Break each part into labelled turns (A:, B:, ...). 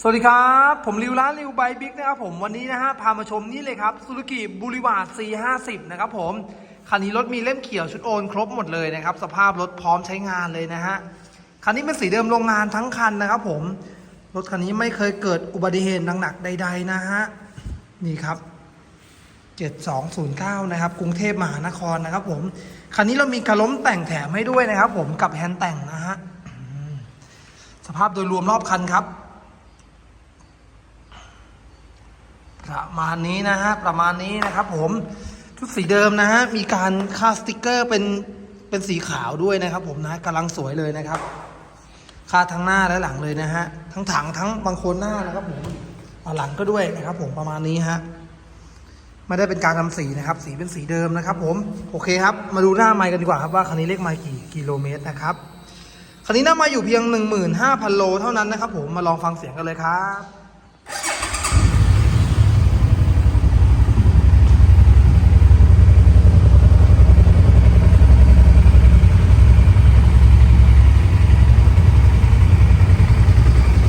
A: สวัสดีครับ ผมริวร้านริวไบบิ๊กนะครับผมวันนี้นะฮะพามาชมนี่เลยครับซูซูกิบูริวาร์ C50 นะครับผม คันนี้รถมีเล่มเขียวชุดโอนครบหมดเลยนะครับ สภาพรถพร้อมใช้งานเลยนะฮะ คันนี้เป็นสีเดิมโรงงานทั้งคันนะครับผม รถคันนี้ไม่เคยเกิดอุบัติเหตุหนักๆใด ๆ นะฮะ นี่ครับ 7209 นะครับ กรุงเทพมหานครนะครับผม คันนี้เรามีกระล้มแต่งแถมให้ด้วยนะครับผมกับแฮนด์แต่งนะฮะสภาพโดยรวมรอบคันครับ ประ มาณนี้นะฮะประมาณนี้นะครับ ผมชุดสีเดิมนะฮะมีการค่าสติกเกอร์เป็นเป็นสีขาวด้วยนะครับ ผมนะกำลังสวยเลยนะครับค่าทั้งหน้าและหลังเลยนะฮะทั้งถังทั้งบางคนหน้านะครับ ผมหลังก็ด้วยนะครับ ผมประมาณนี้ฮะไม่ได้เป็นการทำสีนะครับ สีเป็นสีเดิมนะครับ ผมโอเคครับ มาดูหน้าไมค์กันดีกว่าครับว่าคันนี้เลขไมค์กี่กิโลเมตรนะครับคันนี้หน้าไมค์อยู่เพียง 15,000 โลเท่านั้นนะครับ ผมมาลองฟังเสียงกันเลยครับ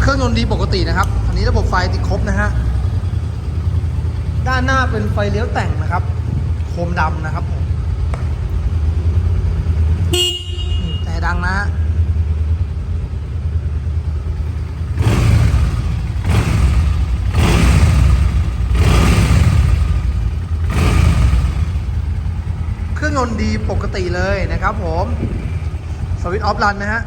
A: เครื่อง ยนต์ดีปกตินะครับอันนี้ระบบไฟติดครบนะฮะด้านหน้าเป็นไฟเลี้ยวแต่งนะครับ โคมดำนะครับผมแต่ดังนะฮะเครื่องยนต์ดีปกติเลยนะครับผม สวิตช์ออฟรันนะฮะ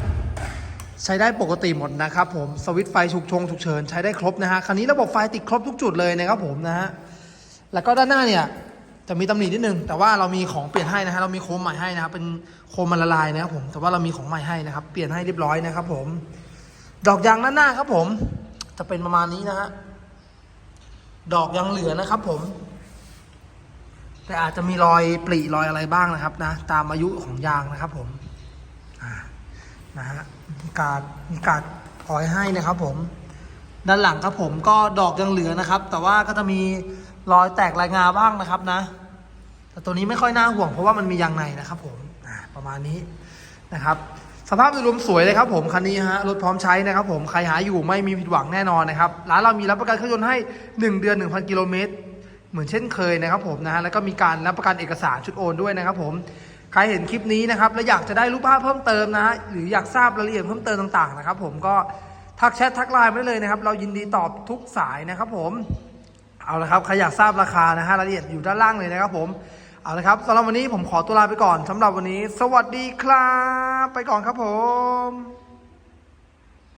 A: ใช้ได้ปกติหมดนะครับผมสวิตไฟฉุกชงฉุกเฉินใช้ได้ครบนะฮะคันนี้ระบบไฟติดครบทุกจุดเลยนะครับผมนะฮะแล้วก็ด้านหน้าเนี่ยจะมีตำหนินิดนึงแต่ว่าเรามีของเปลี่ยนให้นะฮะเรามีโคมใหม่ให้นะครับเป็นโคมมันละลายนะครับผมแต่ว่าเรามีของใหม่ให้นะครับ เปลี่ยนให้เรียบร้อยนะครับผม ดอกยางด้านหน้าครับผม จะเป็นประมาณนี้นะฮะดอกยังเหลือนะครับ ผม แต่อาจจะมีรอยปริรอยอะไรบ้างนะครับนะ ตามอายุของยางนะครับ ผมอ่า นะฮะมีการมีการพลอยให้นะครับผม ด้านหลังครับผมก็ดอกยังเหลือนะครับ แต่ว่าก็จะมีรอยแตกลายงาบ้างนะครับนะ แต่ตัวนี้ไม่ค่อยน่าห่วงเพราะว่ามันมียางในนะครับ ผมประมาณนี้นะครับ สภาพโดยรวมสวยเลยครับ ผมคันนี้ฮะรถพร้อมใช้นะครับ ผมใครหาอยู่ไม่มีผิดหวังแน่นอนนะครับร้านเรามีรับประกันเครื่องยนต์ให้ 1 เดือน 1,000กิโลเมตรเหมือนเช่นเคยนะครับผมนะฮะแล้วก็มีการรับประกันเอกสารชุดโอนด้วยนะครับผม ใครเห็นคลิปนี้นะครับและอยากจะได้รูปภาพเพิ่มเติมนะฮะหรืออยากทราบรายละเอียดเพิ่มเติมต่างๆนะครับ ผมก็ทักแชททักไลน์มาได้เลยนะครับ เรายินดีตอบทุกสายนะครับ ผมเอาละครับใครอยากทราบราคานะฮะรายละเอียดอยู่ด้านล่างเลยนะครับ ผมเอาละครับสำหรับวันนี้ผมขอตัวลาไปก่อนสำหรับวันนี้ สวัสดีครับ ไปก่อนครับผม